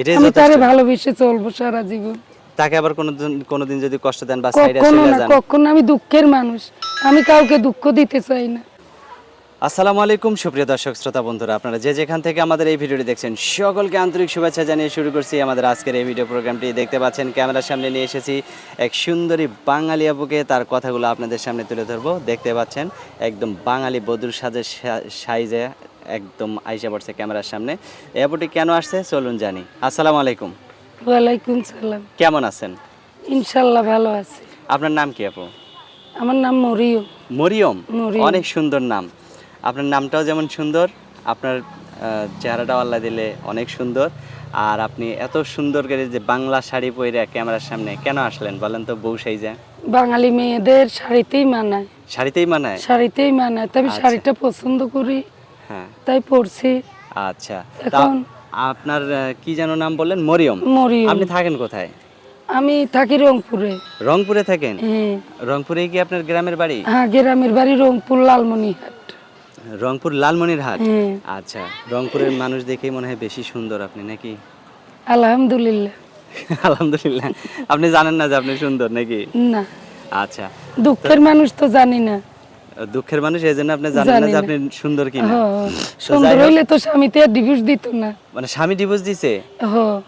এটাই আমি তারে ভালোবেসে চলবো সারা জীবন। তাকে আবার কোনোদিন কোনোদিন যদি কষ্ট দেন বা সাইডে চলে যান। কখনো আমি দুঃখের মানুষ। আমি কাউকে দুঃখ দিতে চাই না। আসসালামু আলাইকুম সুপ্রিয় দর্শক শ্রোতা বন্ধুরা। আপনারা যে যেখান থেকে আমাদের এই ভিডিওটি দেখছেন সকলকে আন্তরিক শুভেচ্ছা জানিয়ে শুরু করছি আমাদের আজকের এই ভিডিও প্রোগ্রামটি। দেখতে পাচ্ছেন ক্যামেরার সামনে নিয়ে এসেছি এক সুন্দরী বাঙালি আপুকে। তার কথাগুলো আপনাদের সামনে তুলে ধরবো। দেখতে পাচ্ছেন একদম বাঙালি বধুর সাজে সাইজে একদম আইসা পড়ছে ক্যামেরার সামনে। এই আপুটি কেন আসছে? চলুন জানি। আসসালামু আলাইকুম। ওয়ালাইকুম সালাম। কেমন আছেন? ইনশাল্লাহ ভালো আছি। আপনার নাম কি আপু? আমার নাম মরিয়ম। মরিয়ম। অনেক সুন্দর নাম। আপনার নামটাও যেমন সুন্দর আপনার চেহারাটাও আল্লাহ দিলে অনেক সুন্দর। আর আপনি এত সুন্দর করে যে বাংলা শাড়ি পরে ক্যামেরার সামনে কেন আসলেন? বলেন তো বউ সাইজে বাঙালি মেয়েদের শাড়িতেই মানায়। শাড়িতেই মানায়? শাড়িতেই মানায়। তবে আচ্ছা। শাড়িটা পছন্দ করি। হ্যাঁ। তাই পরছি আচ্ছা। এখন- আপনার কি যেন নাম বললেন? মরিয়ম। মরিয়ম। আপনি থাকেন কোথায়? আমি থাকি রংপুরে। রংপুরে থাকেন? হ্যাঁ। রংপুরে কি আপনার গ্রামের বাড়ি? হ্যাঁ গ্রামের বাড়ি রংপুর লালমনিহাট রংপুর লালমনিরহাট? হ্যাঁ। আচ্ছা রংপুরের মানুষ দেখেই মনে হয় বেশি সুন্দর আপনি নাকি? আলহামদুলিল্লাহ। আলহামদুলিল্লাহ। আপনি জানেন না যে আপনি সুন্দর নাকি? না। আচ্ছা। দুঃখের মানুষ তো জানি না। দুঃখের মানুষ এই জন্য আপনি জানেন না যে আপনি সুন্দর কিনা। সুন্দর হইলে তো স্বামীতে ডিভোর্স দিত না। মানে স্বামী ডিভোর্স দিছে?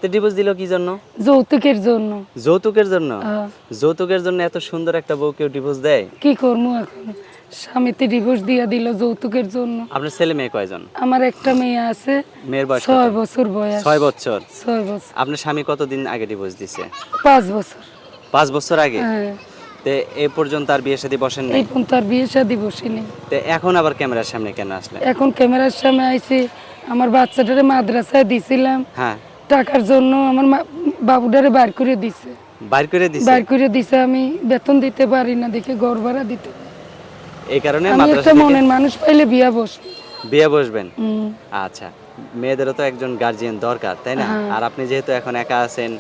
তো ডিভোর্স দিল কি জন্য? যৌতুকের জন্য। যৌতুকের জন্য? হ্যাঁ। যৌতুকের জন্য এত সুন্দর একটা বউ কেউ ডিভোর্স দেয়? কি করব এখন? স্বামীতে ডিভোর্স দিয়া দিল যৌতুকের জন্য। আপনার ছেলে মেয়ে কয়জন? আমার একটা মেয়ে আছে। মেয়ের বয়স কত? ছয় বছর বয়স। ছয় বছর। ছয় বছর। আপনার স্বামী কতদিন আগে ডিভোর্স দিছে? পাঁচ বছর। পাঁচ বছর আগে? হ্যাঁ। তে এ পর্যন্ত আর বিয়ে শাদী বসেন এই নাই পর্যন্ত আর বিয়ে শাদি বসিনি। তে এখন আবার ক্যামেরার সামনে কেন আসলেন এখন ক্যামেরার সামনে আইছি আমার বাচ্চাটারে মাদ্রাসায় দিছিলাম। হ্যাঁ। টাকার জন্য আমার বাবুটারে বার করে দিছে। বাইর করে দিছে? বার করে দিছে আমি বেতন দিতে পারি না দেখে ঘর ভাড়া দিতে এই কারণে আমি একটা মনের মানুষ পাইলে বিয়া বস বিয়ে বসবেন? আচ্ছা। মেয়েদেরও তো একজন গার্জিয়ান দরকার তাই না? হ্যাঁ। আর আপনি যেহেতু এখন একা আছেন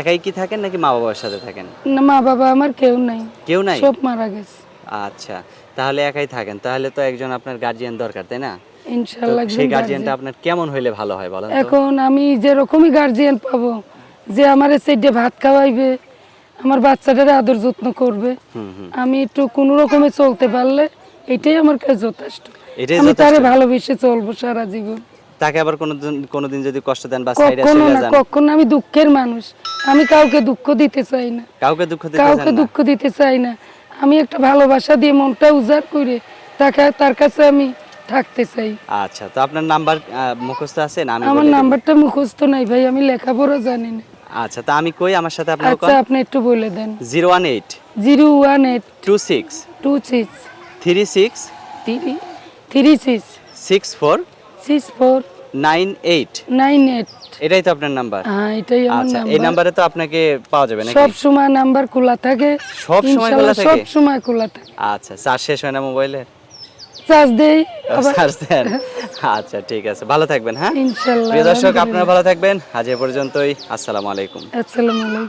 একাই কি থাকেন নাকি মা বাবার সাথে থাকেন? না মা বাবা আমার কেউ নাই। কেউ নাই? সব মারা গেছে। আচ্ছা তাহলে একাই থাকেন। তাহলে তো একজন আপনার গার্জিয়ান দরকার তাই না? তো ইনশাল্লাহ সেই গার্জিয়ানটা আপনার কেমন হইলে ভালো হয় বলেন এখন আমি যেরকমই গার্জিয়ান পাবো যে আমার সেডে ভাত খাওয়াইবে আমার বাচ্চাটারে আদর যত্ন করবে আমি একটু কোনো রকমে চলতে পারলে এটাই আমার কাছে যথেষ্ট। এটাই আমি তারে ভালোবেসে চলবো সারা জীবন। তাকে আবার কোনোদিন কোনোদিন যদি কষ্ট দেন বা সাইডে চলে যান? কখনো আমি দুঃখের মানুষ। আমি কাউকে দুঃখ দিতে চাই না। কাউকে দুঃখ দিতে কাউকে চান না? দুঃখ দিতে চাই না। আমি একটা ভালোবাসা দিয়ে মনটা উজাড় করে তাকে তার কাছে আমি থাকতে চাই। আচ্ছা তো আপনার নাম্বার মুখস্থ আছে না? আমি আমার নাম্বারটা মুখস্থ নাই ভাই আমি লেখাপড়া জানি না। আচ্ছা তা আমি কই? আমার সাথে আপনার আচ্ছা আপনি একটু বলে দেন। Zero one eight. Zero one eight two six two six three six three three six six four nine eight nine eight এটাই তো আপনার নাম্বার হ্যাঁ এটাই আমার আচ্ছা এই নাম্বারে তো আপনাকে পাওয়া যাবে নাকি? সব সময় নাম্বার খোলা থাকে। সব সময় খোলা থাকে? সব সময় খোলা থাকে। আচ্ছা চার্জ শেষ হয় না মোবাইলে চার্জ দেই চার্জ দেন। আচ্ছা ঠিক আছে। ভালো থাকবেন হ্যাঁ? ইনশাল্লাহ প্রিয় দর্শক আপনারা ভালো থাকবেন। আজ এ পর্যন্তই। আসসালামু আলাইকুম। আসসালামু আলাইকুম।